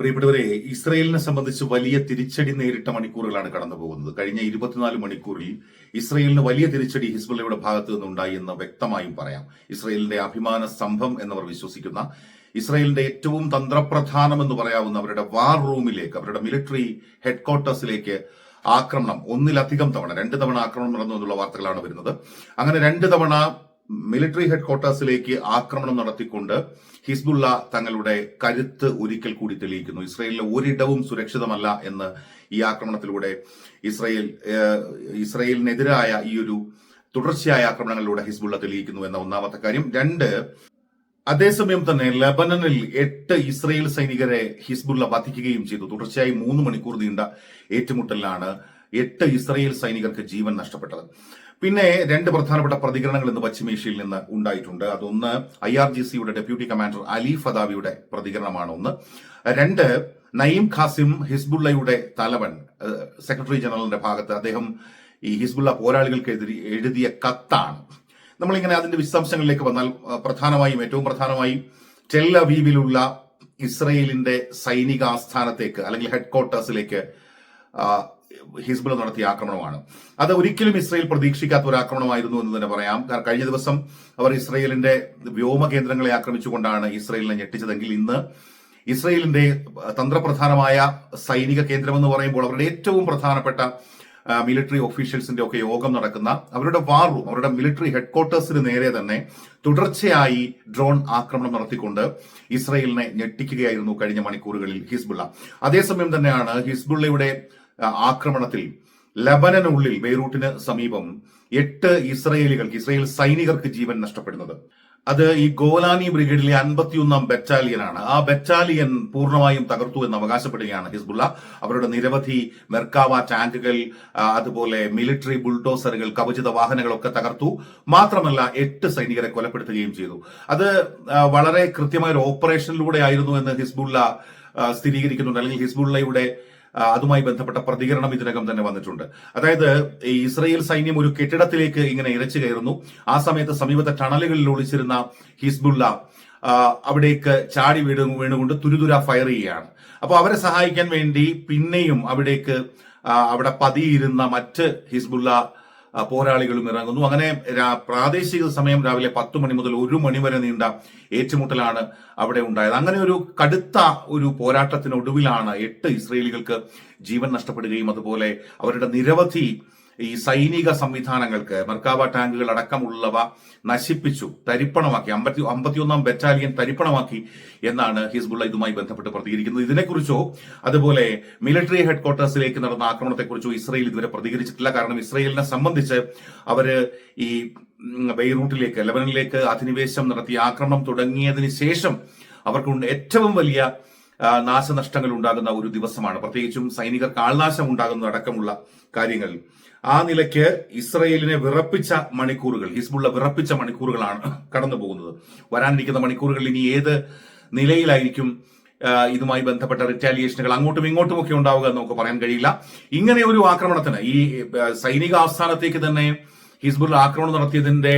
പ്രിയപ്പെട്ടവരെ ഇസ്രയേലിനെ സംബന്ധിച്ച് വലിയ തിരിച്ചടി നേരിട്ട മണിക്കൂറുകളാണ് കടന്നു പോകുന്നത് കഴിഞ്ഞ ഇരുപത്തിനാല് മണിക്കൂറിൽ ഇസ്രയേലിന് വലിയ തിരിച്ചടി ഹിസ്ബുള്ളയുടെ ഭാഗത്തു നിന്നുണ്ടായി എന്ന് വ്യക്തമായും പറയാം. ഇസ്രയേലിന്റെ അഭിമാന സ്തംഭം എന്നവർ വിശ്വസിക്കുന്ന ഇസ്രയേലിന്റെ ഏറ്റവും തന്ത്രപ്രധാനം എന്ന് പറയാവുന്ന അവരുടെ വാർ റൂമിലേക്ക് അവരുടെ മിലിറ്ററി ഹെഡ്ക്വാർട്ടേഴ്സിലേക്ക് ആക്രമണം ഒന്നിലധികം തവണ രണ്ട് തവണ ആക്രമണം നടന്നു എന്നുള്ള വാർത്തകളാണ് വരുന്നത്. അങ്ങനെ രണ്ട് തവണ മിലിറ്ററി ഹെഡ്ക്വാർട്ടേഴ്സിലേക്ക് ആക്രമണം നടത്തിക്കൊണ്ട് ഹിസ്ബുള്ള തങ്ങളുടെ കരുത്ത് ഒരിക്കൽ കൂടി തെളിയിക്കുന്നു. ഇസ്രയേലിലെ ഒരിടവും സുരക്ഷിതമല്ല എന്ന് ഈ ആക്രമണത്തിലൂടെ ഇസ്രയേൽ ഇസ്രയേലിനെതിരായ ഈ ഒരു തുടർച്ചയായ ആക്രമണങ്ങളിലൂടെ ഹിസ്ബുള്ള തെളിയിക്കുന്നു എന്ന ഒന്നാമത്തെ കാര്യം. രണ്ട് അതേസമയം തന്നെ ലബനനിൽ എട്ട് ഇസ്രയേൽ സൈനികരെ ഹിസ്ബുള്ള വധിക്കുകയും ചെയ്തു. തുടർച്ചയായി മൂന്ന് മണിക്കൂർ നീണ്ട ഏറ്റുമുട്ടലിലാണ് എട്ട് ഇസ്രയേൽ സൈനികർക്ക് ജീവൻ നഷ്ടപ്പെട്ടത്. പിന്നെ രണ്ട് പ്രധാനപ്പെട്ട പ്രതികരണങ്ങൾ ഇന്ന് പശ്ചിമേഷ്യയിൽ നിന്ന് ഉണ്ടായിട്ടുണ്ട്. അതൊന്ന് ഐ ആർ ജി സിയുടെ ഡെപ്യൂട്ടി കമാൻഡർ അലി ഫദാവിയുടെ പ്രതികരണമാണ് ഒന്ന്. രണ്ട് നയീം ഖാസിം ഹിസ്ബുള്ളയുടെ തലവൻ സെക്രട്ടറി ജനറലിന്റെ ഭാഗത്ത് അദ്ദേഹം ഈ ഹിസ്ബുള്ള പോരാളികൾക്കെതിരെ എഴുതിയ കത്താണ്. നമ്മളിങ്ങനെ അതിന്റെ വിശദാംശങ്ങളിലേക്ക് വന്നാൽ പ്രധാനമായും ഏറ്റവും പ്രധാനമായും ടെൽ അവീവിലുള്ള ഇസ്രയേലിന്റെ സൈനിക ആസ്ഥാനത്തേക്ക് അല്ലെങ്കിൽ ഹെഡ്ക്വാർട്ടേഴ്സിലേക്ക് ഹിസ്ബുൾ നടത്തിയ ആക്രമണമാണ്. അത് ഒരിക്കലും ഇസ്രയേൽ പ്രതീക്ഷിക്കാത്ത ഒരു ആക്രമണമായിരുന്നു എന്ന് തന്നെ പറയാം. കഴിഞ്ഞ ദിവസം അവർ ഇസ്രയേലിന്റെ വ്യോമ കേന്ദ്രങ്ങളെ ആക്രമിച്ചുകൊണ്ടാണ് ഇസ്രയേലിനെ ഞെട്ടിച്ചതെങ്കിൽ ഇന്ന് ഇസ്രയേലിന്റെ തന്ത്രപ്രധാനമായ സൈനിക കേന്ദ്രമെന്ന് പറയുമ്പോൾ അവരുടെ ഏറ്റവും പ്രധാനപ്പെട്ട മിലിറ്ററി ഒഫീഷ്യൽസിന്റെ ഒക്കെ യോഗം നടക്കുന്ന അവരുടെ വാർ റൂം അവരുടെ മിലിറ്ററി ഹെഡ്ക്വാർട്ടേഴ്സിന് നേരെ തന്നെ തുടർച്ചയായി ഡ്രോൺ ആക്രമണം നടത്തിക്കൊണ്ട് ഇസ്രയേലിനെ ഞെട്ടിക്കുകയായിരുന്നു കഴിഞ്ഞ മണിക്കൂറുകളിൽ ഹിസ്ബുള്ള. അതേസമയം തന്നെയാണ് ഹിസ്ബുള്ളയുടെ ആക്രമണത്തിൽ ലബനനുള്ളിൽ ബെയ്റൂട്ടിന് സമീപം എട്ട് ഇസ്രയേലികൾക്ക് ഇസ്രയേൽ സൈനികർക്ക് ജീവൻ നഷ്ടപ്പെടുന്നത്. അത് ഈ ഗോലാനി ബ്രിഗേഡിലെ അൻപത്തിയൊന്നാം ബറ്റാലിയനാണ്. ആ ബറ്റാലിയൻ പൂർണമായും തകർത്തു എന്ന് അവകാശപ്പെടുകയാണ് ഹിസ്ബുള്ള അവരുടെ നിരവധി മെർക്കാവ ടാങ്കുകൾ അതുപോലെ മിലിറ്ററി ബുൾഡോസറുകൾ കവചിത വാഹനങ്ങളൊക്കെ തകർത്തു. മാത്രമല്ല എട്ട് സൈനികരെ കൊലപ്പെടുത്തുകയും ചെയ്തു. അത് വളരെ കൃത്യമായ ഒരു ഓപ്പറേഷനിലൂടെ ആയിരുന്നു എന്ന് ഹിസ്ബുള്ള സ്ഥിരീകരിക്കുന്നുണ്ട്. അല്ലെങ്കിൽ ഹിസ്ബുള്ളയുടെ അതുമായി ബന്ധപ്പെട്ട പ്രതികരണം ഇതിനകം തന്നെ വന്നിട്ടുണ്ട്. അതായത് ഇസ്രയേൽ സൈന്യം ഒരു കെട്ടിടത്തിലേക്ക് ഇങ്ങനെ ഇരച്ചു കയറുന്നു. ആ സമയത്ത് സമീപത്തെ ടണലുകളിൽ ഒളിച്ചിരുന്ന ഹിസ്ബുള്ള അവിടേക്ക് ചാടി വീണു വീണുകൊണ്ട് തുരുതുര ഫയർ ചെയ്യുകയാണ്. അപ്പോൾ അവരെ സഹായിക്കാൻ വേണ്ടി പിന്നെയും അവിടേക്ക് അവിടെ പതിയിരുന്ന മറ്റ് ഹിസ്ബുള്ള പോരാളികളും ഇറങ്ങുന്നു. അങ്ങനെ പ്രാദേശിക സമയം രാവിലെ പത്ത് മണി മുതൽ ഒരു മണി വരെ നീണ്ട ഏറ്റുമുട്ടലാണ് അവിടെ ഉണ്ടായത്. അങ്ങനെ ഒരു കടുത്ത ഒരു പോരാട്ടത്തിനൊടുവിലാണ് എട്ട് ഇസ്രയേലികൾക്ക് ജീവൻ നഷ്ടപ്പെടുകയും അതുപോലെ അവരുടെ നിരവധി ഈ സൈനിക സംവിധാനങ്ങൾക്ക് മെർക്കാവ ടാങ്കുകൾ അടക്കമുള്ളവ നശിപ്പിച്ചു തരിപ്പണമാക്കി അമ്പത്തി അമ്പത്തിയൊന്നാം ബറ്റാലിയൻ തരിപ്പണമാക്കി എന്നാണ് ഹിസ്ബുള്ള ഇതുമായി ബന്ധപ്പെട്ട് പ്രതികരിക്കുന്നത്. ഇതിനെക്കുറിച്ചോ അതുപോലെ മിലിറ്ററി ഹെഡ്ക്വാർട്ടേഴ്സിലേക്ക് നടന്ന ആക്രമണത്തെക്കുറിച്ചോ ഇസ്രയേൽ ഇതുവരെ പ്രതികരിച്ചിട്ടില്ല. കാരണം ഇസ്രയേലിനെ സംബന്ധിച്ച് അവർ ഈ ബെയ്റൂട്ടിലേക്ക് ലെബനനിലേക്ക് അധിനിവേശം നടത്തി ആക്രമണം തുടങ്ങിയതിന് ശേഷം അവർക്കുണ്ട് ഏറ്റവും വലിയ നാശനഷ്ടങ്ങൾ ഉണ്ടാകുന്ന ഒരു ദിവസമാണ്. പ്രത്യേകിച്ചും സൈനികർക്ക് ആൾനാശം ഉണ്ടാകുന്ന അടക്കമുള്ള കാര്യങ്ങൾ ആ നിലയ്ക്ക് ഇസ്രയേലിനെ വിറപ്പിച്ച മണിക്കൂറുകൾ ഹിസ്ബുള്ള വിറപ്പിച്ച മണിക്കൂറുകളാണ് കടന്നു പോകുന്നത്. വരാനിരിക്കുന്ന മണിക്കൂറുകൾ ഇനി ഏത് നിലയിലായിരിക്കും ഇതുമായി ബന്ധപ്പെട്ട റിറ്റാലിയേഷനുകൾ അങ്ങോട്ടും ഇങ്ങോട്ടും ഒക്കെ ഉണ്ടാവുക എന്ന് നമുക്ക് പറയാൻ കഴിയില്ല. ഇങ്ങനെ ഒരു ആക്രമണത്തിന് ഈ സൈനിക ആസ്ഥാനത്തേക്ക് തന്നെ ഹിസ്ബുള്ള ആക്രമണം നടത്തിയതിന്റെ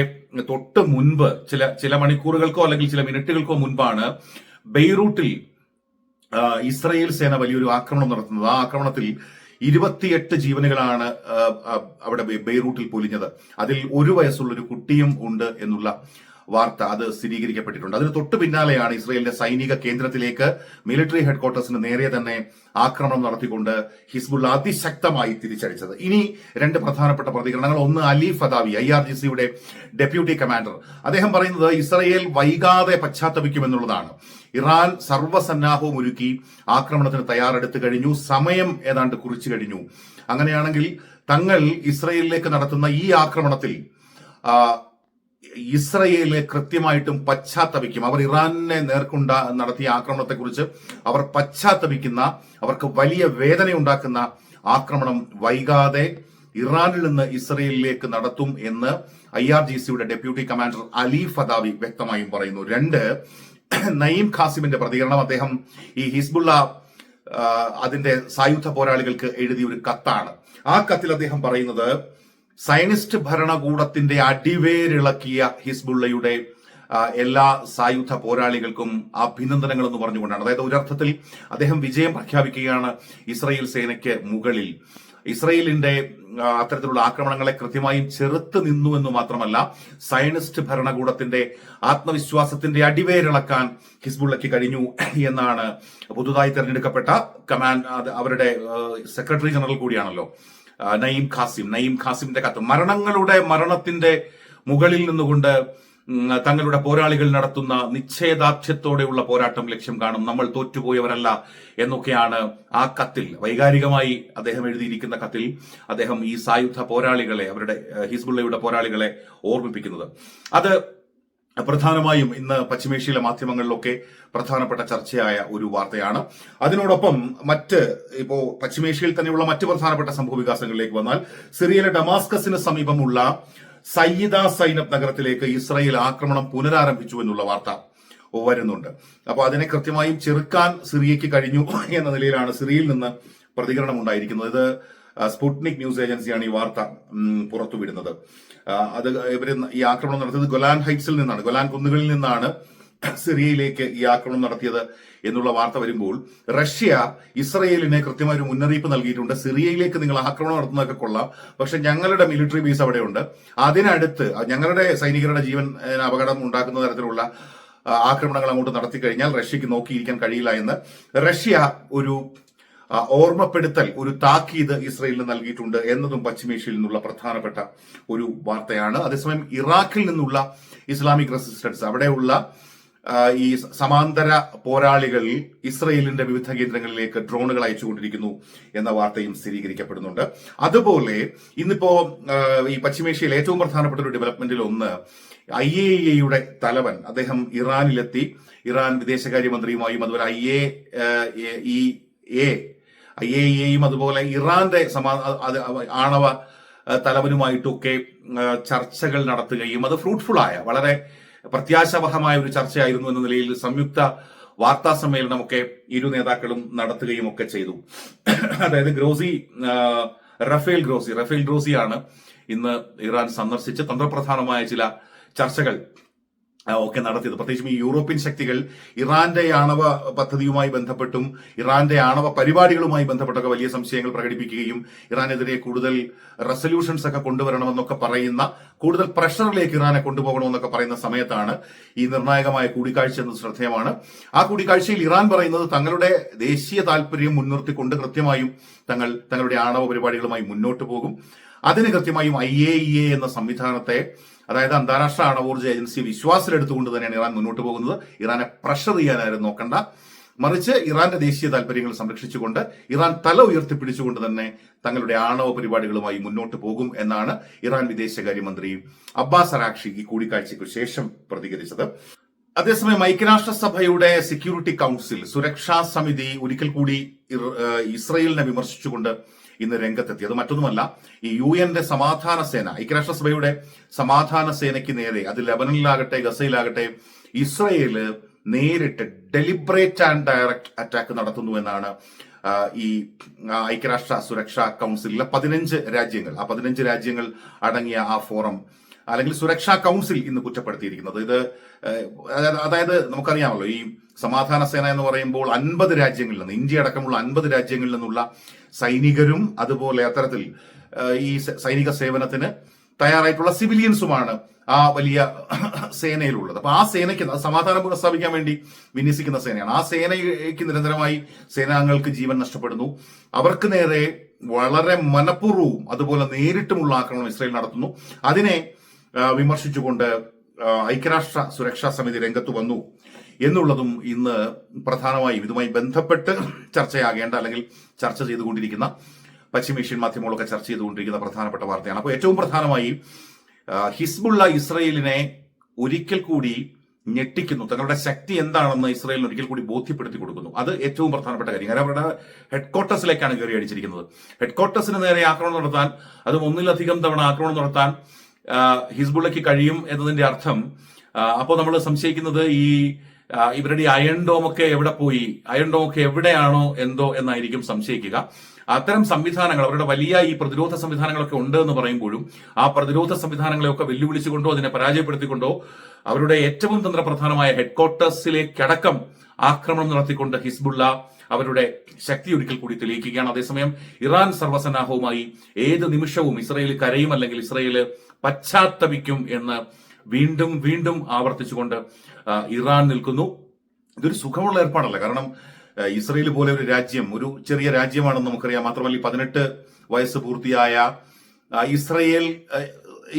തൊട്ട് മുൻപ് ചില ചില മണിക്കൂറുകൾക്കോ അല്ലെങ്കിൽ ചില മിനിറ്റുകൾക്കോ മുൻപാണ് ബെയ്റൂട്ടിൽ ഇസ്രയേൽ സേന വലിയൊരു ആക്രമണം നടത്തുന്നത്. ആ ആക്രമണത്തിൽ ഇരുപത്തിയെട്ട് ജീവനുകളാണ് അവിടെ ബെയ്റൂട്ടിൽ പൊലിഞ്ഞത്. അതിൽ ഒരു വയസ്സുള്ള ഒരു കുട്ടിയും ഉണ്ട് എന്നുള്ള വാർത്ത അത് സ്ഥിരീകരിക്കപ്പെട്ടിട്ടുണ്ട്. അതിന് തൊട്ടു പിന്നാലെയാണ് ഇസ്രയേലിന്റെ സൈനിക കേന്ദ്രത്തിലേക്ക് മിലിറ്ററി ഹെഡ്ക്വാർട്ടേഴ്സിന് നേരെ തന്നെ ആക്രമണം നടത്തിക്കൊണ്ട് ഹിസ്ബുള്ള അതിശക്തമായി തിരിച്ചടിച്ചത്. ഇനി രണ്ട് പ്രധാനപ്പെട്ട പ്രതികരണങ്ങൾ. ഒന്ന് Ali Fadavi I R G സിയുടെ ഡെപ്യൂട്ടി കമാൻഡർ. അദ്ദേഹം പറയുന്നത് ഇസ്രയേൽ വൈകാതെ പശ്ചാത്തപിക്കുമെന്നുള്ളതാണ്. ഇറാൻ സർവസന്നാഹവും ഒരുക്കി ആക്രമണത്തിന് തയ്യാറെടുത്തു കഴിഞ്ഞു. സമയം ഏതാണ്ട് കുറിച്ചു കഴിഞ്ഞു. അങ്ങനെയാണെങ്കിൽ തങ്ങൾ ഇസ്രയേലിലേക്ക് നടത്തുന്ന ഈ ആക്രമണത്തിൽ ഇസ്രയേൽ കൃത്യമായിട്ടും പശ്ചാത്തപിക്കും. അവർ ഇറാനെ നേർക്കുണ്ട നടത്തിയ ആക്രമണത്തെക്കുറിച്ച് അവർ പശ്ചാത്തപിക്കുന്ന അവർക്ക് വലിയ വേദന ഉണ്ടാക്കുന്ന ആക്രമണം വൈകാതെ ഇറാനിൽ നിന്ന് ഇസ്രയേലിലേക്ക് നടത്തും എന്ന് ഐ ആർ ജി സിയുടെ ഡെപ്യൂട്ടി കമാൻഡർ അലി ഫദാവി വ്യക്തമായും പറയുന്നു. രണ്ട് നയീം ഖാസിമിന്റെ പ്രതികരണം. അദ്ദേഹം ഈ ഹിസ്ബുള്ള അതിന്റെ സായുധ പോരാളികൾക്ക് എഴുതിയ ഒരു കത്താണ്. ആ കത്തിൽ അദ്ദേഹം പറയുന്നത് സയനിസ്റ്റ് ഭരണകൂടത്തിന്റെ അടിവേരിളക്കിയ ഹിസ്ബുള്ളയുടെ എല്ലാ സായുധ പോരാളികൾക്കും അഭിനന്ദനങ്ങൾ എന്ന് പറഞ്ഞുകൊണ്ടാണ്. അതായത് ഒരർത്ഥത്തിൽ അദ്ദേഹം വിജയം പ്രഖ്യാപിക്കുകയാണ് ഇസ്രയേൽ സേനയ്ക്ക് മുകളിൽ. ഇസ്രയേലിന്റെ അത്തരത്തിലുള്ള ആക്രമണങ്ങളെ കൃത്യമായും ചെറുത്ത് നിന്നു എന്ന് മാത്രമല്ല സയനിസ്റ്റ് ഭരണകൂടത്തിന്റെ ആത്മവിശ്വാസത്തിന്റെ അടിവേരിളക്കാൻ ഹിസ്ബുള്ളയ്ക്ക് കഴിഞ്ഞു എന്നാണ് പുതുതായി തെരഞ്ഞെടുക്കപ്പെട്ട കമാൻഡ് അവരുടെ സെക്രട്ടറി ജനറൽ കൂടിയാണല്ലോ. നയീം ഖാസിം നയീം ഖാസിമിന്റെ കത്ത്. മരണങ്ങളുടെ മരണത്തിന്റെ മുകളിൽ നിന്നുകൊണ്ട് തങ്ങളുടെ പോരാളികൾ നടത്തുന്ന നിശ്ചയദാർഢ്യത്തോടെയുള്ള പോരാട്ടം ലക്ഷ്യം കാണും. നമ്മൾ തോറ്റുപോയവരല്ല എന്നൊക്കെയാണ് ആ കത്തിൽ വൈകാരികമായി അദ്ദേഹം എഴുതിയിരിക്കുന്ന കത്തിൽ അദ്ദേഹം ഈ സായുധ പോരാളികളെ അവരുടെ ഹിസ്ബുള്ളയുടെ പോരാളികളെ ഓർമ്മിപ്പിക്കുന്നത്. അത് പ്രധാനമായും ഇന്ന് പശ്ചിമേഷ്യയിലെ മാധ്യമങ്ങളിലൊക്കെ പ്രധാനപ്പെട്ട ചർച്ചയായ ഒരു വാർത്തയാണ്. അതിനോടൊപ്പം മറ്റ് ഇപ്പോ പശ്ചിമേഷ്യയിൽ തന്നെയുള്ള മറ്റ് പ്രധാനപ്പെട്ട സംഭവ വികാസങ്ങളിലേക്ക് വന്നാൽ സിറിയയിലെ ഡമാസ്കസിന് സമീപമുള്ള സയ്യിദ സൈനബ് നഗരത്തിലേക്ക് ഇസ്രായേൽ ആക്രമണം പുനരാരംഭിച്ചു എന്നുള്ള വാർത്ത വരുന്നുണ്ട്. അപ്പോൾ അതിനെ കൃത്യമായും ചെറുക്കാൻ സിറിയയ്ക്ക് കഴിഞ്ഞു എന്ന നിലയിലാണ് സിറിയയിൽ നിന്ന് പ്രതികരണം ഉണ്ടായിരിക്കുന്നത് ഇത് സ്പുട്നിക് ന്യൂസ് ഏജൻസിയാണ് ഈ വാർത്ത പുറത്തുവിടുന്നത്. അത് ഇവർ ഈ ആക്രമണം നടത്തിയത് ഗൊലാൻ ഹൈറ്റ്സിൽ നിന്നാണ്. ഗൊലാൻ കുന്നുകളിൽ നിന്നാണ് സിറിയയിലേക്ക് ഈ ആക്രമണം നടത്തിയത് എന്നുള്ള വാർത്ത വരുമ്പോൾ റഷ്യ ഇസ്രയേലിന് കൃത്യമായ ഒരു മുന്നറിയിപ്പ് നൽകിയിട്ടുണ്ട്. സിറിയയിലേക്ക് നിങ്ങൾ ആക്രമണം നടത്തുന്നതൊക്കെ കൊള്ളാം. പക്ഷെ ഞങ്ങളുടെ മിലിറ്ററി ബേസ് അവിടെയുണ്ട്. അതിനടുത്ത് ഞങ്ങളുടെ സൈനികരുടെ ജീവൻ അപകടം ഉണ്ടാക്കുന്ന തരത്തിലുള്ള ആക്രമണങ്ങൾ അങ്ങോട്ട് നടത്തി കഴിഞ്ഞാൽ റഷ്യക്ക് നോക്കിയിരിക്കാൻ കഴിയില്ല എന്ന് റഷ്യ ഒരു ഓർമ്മപ്പെടുത്തൽ ഒരു താക്കീത് ഇസ്രയേലിന് നൽകിയിട്ടുണ്ട് എന്നതും പശ്ചിമേഷ്യയിൽ നിന്നുള്ള പ്രധാനപ്പെട്ട ഒരു വാർത്തയാണ്. അതേസമയം ഇറാഖിൽ നിന്നുള്ള ഇസ്ലാമിക് റെസിസ്റ്റൻസ് അവിടെയുള്ള ഈ സമാന്തര പോരാളികളിൽ ഇസ്രയേലിന്റെ വിവിധ കേന്ദ്രങ്ങളിലേക്ക് ഡ്രോണുകൾ അയച്ചുകൊണ്ടിരിക്കുന്നു എന്ന വാർത്തയും സ്ഥിരീകരിക്കപ്പെടുന്നുണ്ട്. അതുപോലെ ഇന്നിപ്പോ ഈ പശ്ചിമേഷ്യയിൽ ഏറ്റവും പ്രധാനപ്പെട്ട ഒരു ഡെവലപ്മെന്റിൽ ഒന്ന് ഐ എ എയുടെ തലവൻ അദ്ദേഹം ഇറാനിലെത്തി. ഇറാൻ വിദേശകാര്യമന്ത്രിയുമായും അതുപോലെ I A E A I A ഇയും അതുപോലെ ഇറാന്റെ സമാ ആണവ തലവനുമായിട്ടൊക്കെ ചർച്ചകൾ നടത്തുകയും അത് ഫ്രൂട്ട്ഫുൾ ആയ വളരെ പ്രത്യാശാവഹമായ ഒരു ചർച്ചയായിരുന്നു എന്ന നിലയിൽ സംയുക്ത വാർത്താ സമ്മേളനമൊക്കെ ഇരു നേതാക്കളും നടത്തുകയും ഒക്കെ ചെയ്തു. അതായത് ഗ്രോസി റഫേൽ ഗ്രോസി റഫേൽ ഗ്രോസിയാണ് ഇന്ന് ഇറാൻ സന്ദർശിച്ച് തന്ത്രപ്രധാനമായ ചില ചർച്ചകൾ. ഒക്കെ നടത്തിയത്. പ്രത്യേകിച്ചും ഈ യൂറോപ്യൻ ശക്തികൾ ഇറാന്റെ ആണവ പദ്ധതിയുമായി ബന്ധപ്പെട്ടും ഇറാന്റെ ആണവ പരിപാടികളുമായി ബന്ധപ്പെട്ടൊക്കെ വലിയ സംശയങ്ങൾ പ്രകടിപ്പിക്കുകയും ഇറാനെതിരെ കൂടുതൽ റെസൊല്യൂഷൻസ് ഒക്കെ കൊണ്ടുവരണമെന്നൊക്കെ പറയുന്ന കൂടുതൽ പ്രഷറിലേക്ക് ഇറാനെ കൊണ്ടുപോകണമെന്നൊക്കെ പറയുന്ന സമയത്താണ് ഈ നിർണായകമായ കൂടിക്കാഴ്ച എന്നത് ശ്രദ്ധേയമാണ്. ആ കൂടിക്കാഴ്ചയിൽ ഇറാൻ പറയുന്നത് തങ്ങളുടെ ദേശീയ താല്പര്യം മുൻനിർത്തിക്കൊണ്ട് കൃത്യമായും തങ്ങൾ തങ്ങളുടെ ആണവ പരിപാടികളുമായി മുന്നോട്ട് പോകും. അതിന് കൃത്യമായും ഐ എ എന്ന സംവിധാനത്തെ അതായത് അന്താരാഷ്ട്ര ആണവോർജ ഏജൻസി വിശ്വാസത്തിലെടുത്തുകൊണ്ട് തന്നെയാണ് ഇറാൻ മുന്നോട്ട് പോകുന്നത്. ഇറാനെ പ്രഷർ ചെയ്യാനായിരുന്നു നോക്കണ്ട. മറിച്ച് ഇറാന്റെ ദേശീയ താല്പര്യങ്ങൾ സംരക്ഷിച്ചുകൊണ്ട് ഇറാൻ തല ഉയർത്തിപ്പിടിച്ചുകൊണ്ട് തന്നെ തങ്ങളുടെ ആണവ പരിപാടികളുമായി മുന്നോട്ട് പോകും എന്നാണ് ഇറാൻ വിദേശകാര്യമന്ത്രി അബ്ബാസ് അറാക്ഷി ഈ കൂടിക്കാഴ്ചയ്ക്ക് ശേഷം പ്രതികരിച്ചത്. അതേസമയം ഐക്യരാഷ്ട്രസഭയുടെ സെക്യൂരിറ്റി കൗൺസിൽ സുരക്ഷാ സമിതി ഒരിക്കൽ കൂടി ഇസ്രയേലിനെ വിമർശിച്ചുകൊണ്ട് ഇന്ന് രംഗത്തെത്തി. അത് മറ്റൊന്നുമല്ല ഈ യു എന്റെ സമാധാന സേന ഐക്യരാഷ്ട്രസഭയുടെ സമാധാന സേനയ്ക്ക് നേരെ അത് ലബനനിലാകട്ടെ ഗസയിലാകട്ടെ ഇസ്രയേൽ നേരിട്ട് ഡെലിബറേറ്റ് ആൻഡ് ഡയറക്റ്റ് അറ്റാക്ക് നടത്തുന്നു എന്നാണ് ഈ ഐക്യരാഷ്ട്ര സുരക്ഷാ കൗൺസിലിലെ പതിനഞ്ച് രാജ്യങ്ങൾ ആ പതിനഞ്ച് രാജ്യങ്ങൾ അടങ്ങിയ ആ ഫോറം അല്ലെങ്കിൽ സുരക്ഷാ കൗൺസിൽ ഇന്ന് കുറ്റപ്പെടുത്തിയിരിക്കുന്നത്. ഇത് അതായത് നമുക്കറിയാമല്ലോ ഈ സമാധാന സേന എന്ന് പറയുമ്പോൾ അൻപത് രാജ്യങ്ങളിൽ നിന്ന് ഇന്ത്യ അടക്കമുള്ള അൻപത് രാജ്യങ്ങളിൽ നിന്നുള്ള സൈനികരും അതുപോലെ അത്തരത്തിൽ ഈ സൈനിക സേവനത്തിന് തയ്യാറായിട്ടുള്ള സിവിലിയൻസുമാണ് ആ വലിയ സേനയിലുള്ളത്. അപ്പൊ ആ സേനയ്ക്ക് സമാധാനം പുനഃസ്ഥാപിക്കാൻ വേണ്ടി വിന്യസിക്കുന്ന സേനയാണ്. ആ സേനയ്ക്ക് നിരന്തരമായി സേനാംഗങ്ങൾക്ക് ജീവൻ നഷ്ടപ്പെടുന്നു. അവർക്ക് നേരെ വളരെ മനഃപൂർവവും അതുപോലെ നേരിട്ടുമുള്ള ആക്രമണം ഇസ്രയേൽ നടത്തുന്നു. അതിനെ വിമർശിച്ചുകൊണ്ട് ഐക്യരാഷ്ട്ര സുരക്ഷാ സമിതി രംഗത്ത് വന്നു. എന്നുള്ളതും ഇന്ന് പ്രധാനമായും ഇതുമായി ബന്ധപ്പെട്ട് ചർച്ചയാകേണ്ട അല്ലെങ്കിൽ ചർച്ച ചെയ്തുകൊണ്ടിരിക്കുന്ന പശ്ചിമേഷ്യൻ മാധ്യമങ്ങളൊക്കെ ചർച്ച ചെയ്തുകൊണ്ടിരിക്കുന്ന പ്രധാനപ്പെട്ട വാർത്തയാണ്. അപ്പോൾ ഏറ്റവും പ്രധാനമായി ഹിസ്ബുള്ള ഇസ്രയേലിനെ ഒരിക്കൽ കൂടി ഞെട്ടിക്കുന്നു. തങ്ങളുടെ ശക്തി എന്താണെന്ന് ഇസ്രയേലിന് ഒരിക്കൽ കൂടി ബോധ്യപ്പെടുത്തി കൊടുക്കുന്നു. അത് ഏറ്റവും പ്രധാനപ്പെട്ട കാര്യം. കാരണം അവരുടെ ഹെഡ്ക്വാർട്ടേഴ്സിലേക്കാണ് കയറി അടിച്ചിരിക്കുന്നത് ഹെഡ്ക്വാർട്ടേഴ്സിന് നേരെ ആക്രമണം നടത്താൻ അതും ഒന്നിലധികം തവണ ആക്രമണം നടത്താൻ ഹിസ്ബുള്ളയ്ക്ക് കഴിയും എന്നതിന്റെ അർത്ഥം അപ്പോൾ നമ്മൾ സംശയിക്കുന്നത് ഈ ഇവരുടെ ഈ അയൺ ഒക്കെ എവിടെ പോയി? അയൺ ഒക്കെ എവിടെയാണോ എന്തോ എന്നായിരിക്കും സംശയിക്കുക. അത്തരം സംവിധാനങ്ങൾ അവരുടെ വലിയ ഈ പ്രതിരോധ സംവിധാനങ്ങളൊക്കെ ഉണ്ട് എന്ന് പറയുമ്പോഴും ആ പ്രതിരോധ സംവിധാനങ്ങളെയൊക്കെ വെല്ലുവിളിച്ചുകൊണ്ടോ അതിനെ പരാജയപ്പെടുത്തിക്കൊണ്ടോ അവരുടെ ഏറ്റവും തന്ത്രപ്രധാനമായ ഹെഡ്ക്വാർട്ടേഴ്സിലേക്കടക്കം ആക്രമണം നടത്തിക്കൊണ്ട് ഹിസ്ബുള്ള അവരുടെ ശക്തി ഒരിക്കൽ കൂടി തെളിയിക്കുകയാണ്. അതേസമയം ഇറാൻ സർവസന്നാഹവുമായി ഏത് നിമിഷവും ഇസ്രയേൽ കരയും അല്ലെങ്കിൽ ഇസ്രയേൽ പശ്ചാത്തപിക്കും എന്ന് വീണ്ടും വീണ്ടും ആവർത്തിച്ചുകൊണ്ട് ഇറാൻ നിൽക്കുന്നു. ഇതൊരു സുഖമുള്ള ഏർപ്പാടല്ല. കാരണം ഇസ്രയേൽ പോലെ ഒരു രാജ്യം ഒരു ചെറിയ രാജ്യമാണെന്ന് നമുക്കറിയാം. മാത്രമല്ല ഈ പതിനെട്ട് വയസ്സ് പൂർത്തിയായ ഇസ്രയേൽ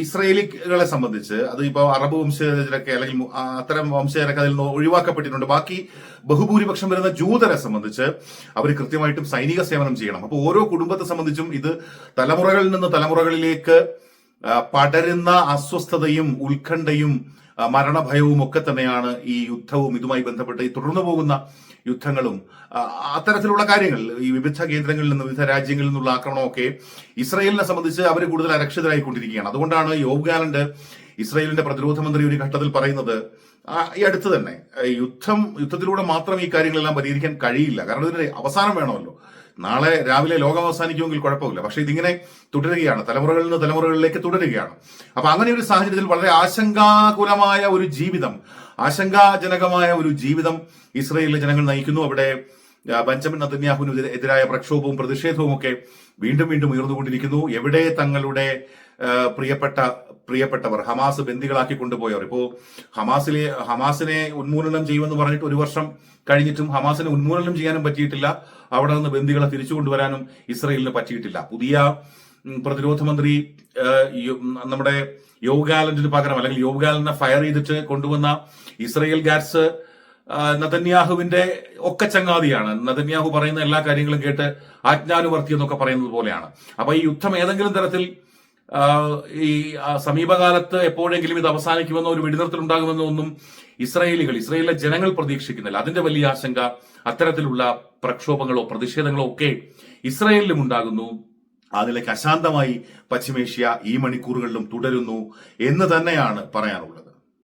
ഇസ്രയേലികളെ സംബന്ധിച്ച് അത് ഇപ്പോൾ അറബ് വംശജരൊക്കെ അല്ലെങ്കിൽ അത്തരം വംശജരൊക്കെ അതിൽ നിന്ന് ഒഴിവാക്കപ്പെട്ടിട്ടുണ്ട്. ബാക്കി ബഹുഭൂരിപക്ഷം വരുന്ന ജൂതരെ സംബന്ധിച്ച് അവർ കൃത്യമായിട്ടും സൈനിക സേവനം ചെയ്യണം. അപ്പോൾ ഓരോ കുടുംബത്തെ സംബന്ധിച്ചും ഇത് തലമുറകളിൽ നിന്ന് തലമുറകളിലേക്ക് പടരുന്ന അസ്വസ്ഥതയും ഉത്കണ്ഠയും മരണഭയവും ഒക്കെ തന്നെയാണ് ഈ യുദ്ധവും ഇതുമായി ബന്ധപ്പെട്ട് ഈ തുടർന്നു പോകുന്ന യുദ്ധങ്ങളും. അത്തരത്തിലുള്ള കാര്യങ്ങൾ ഈ വിവിധ കേന്ദ്രങ്ങളിൽ നിന്ന് വിവിധ രാജ്യങ്ങളിൽ നിന്നുള്ള ആക്രമണമൊക്കെ ഇസ്രയേലിനെ സംബന്ധിച്ച് അവർ കൂടുതൽ അരക്ഷിതരായിക്കൊണ്ടിരിക്കുകയാണ്. അതുകൊണ്ടാണ് യോബ് ഗാലന്റ് ഇസ്രയേലിന്റെ പ്രതിരോധ മന്ത്രി ഒരു ഘട്ടത്തിൽ പറയുന്നത് ഈ അടുത്ത് തന്നെ യുദ്ധം യുദ്ധത്തിലൂടെ മാത്രം ഈ കാര്യങ്ങളെല്ലാം പരിഹരിക്കാൻ കഴിയില്ല. കാരണം ഇതിന് അവസാനം വേണമല്ലോ. നാളെ രാവിലെ ലോകം അവസാനിക്കുമെങ്കിൽ കുഴപ്പമില്ല. പക്ഷേ ഇതിങ്ങനെ തുടരുകയാണ്. തലമുറകളിൽ നിന്ന് തലമുറകളിലേക്ക് തുടരുകയാണ്. അപ്പൊ അങ്ങനെ ഒരു സാഹചര്യത്തിൽ വളരെ ആശങ്കാകുലമായ ഒരു ജീവിതം ആശങ്കാജനകമായ ഒരു ജീവിതം ഇസ്രയേലിലെ ജനങ്ങൾ നയിക്കുന്നു. അവിടെ ബഞ്ചമിൻ എതിരെ- എതിരായ പ്രക്ഷോഭവും പ്രതിഷേധവും ഒക്കെ വീണ്ടും വീണ്ടും ഉയർന്നുകൊണ്ടിരിക്കുന്നു. എവിടെ തങ്ങളുടെ പ്രിയപ്പെട്ട പ്രിയപ്പെട്ടവർ ഹമാസ് ബന്ദികളാക്കി കൊണ്ടുപോയവർ. ഇപ്പോ ഹമാസിലെ ഹമാസിനെ ഉന്മൂലനം ചെയ്യുമെന്ന് പറഞ്ഞിട്ട് ഒരു വർഷം കഴിഞ്ഞിട്ടും ഹമാസിനെ ഉന്മൂലനം ചെയ്യാനും പറ്റിയിട്ടില്ല. അവിടെ നിന്ന് ബന്ദികളെ തിരിച്ചു കൊണ്ടുവരാനും ഇസ്രയേലിന് പറ്റിയിട്ടില്ല. പുതിയ പ്രതിരോധ മന്ത്രി നമ്മുടെ യോഗാലന്റിന് പകരം അല്ലെങ്കിൽ യോഗാലനെ ഫയർ ചെയ്തിട്ട് കൊണ്ടുവന്ന ഇസ്രയേൽ ഗാറ്റ്സ് നതന്യാഹുവിന്റെ ഒക്കെ ചങ്ങാതിയാണ്. നതന്യാഹു പറയുന്ന എല്ലാ കാര്യങ്ങളും കേട്ട് ആജ്ഞാനുവർത്തി എന്നൊക്കെ പറയുന്നത് പോലെയാണ്. അപ്പൊ ഈ യുദ്ധം ഏതെങ്കിലും തരത്തിൽ ഈ സമീപകാലത്ത് എപ്പോഴെങ്കിലും ഇത് അവസാനിക്കുമെന്നോ ഒരു വെടിനിർത്തൽ ഉണ്ടാകുമെന്നോ ഒന്നും ഇസ്രായേലികൾ ഇസ്രായേലിലെ ജനങ്ങൾ പ്രതീക്ഷിക്കുന്നില്ല. അതിന്റെ വലിയ ആശങ്ക അത്തരത്തിലുള്ള പ്രക്ഷോഭങ്ങളോ പ്രതിഷേധങ്ങളോ ഒക്കെ ഇസ്രായേലിലും ഉണ്ടാകുന്നു. ആ നിലയ്ക്ക് അശാന്തമായി പശ്ചിമേഷ്യ ഈ മണിക്കൂറുകളിലും തുടരുന്നു എന്ന് തന്നെയാണ് പറയാനുള്ളത്.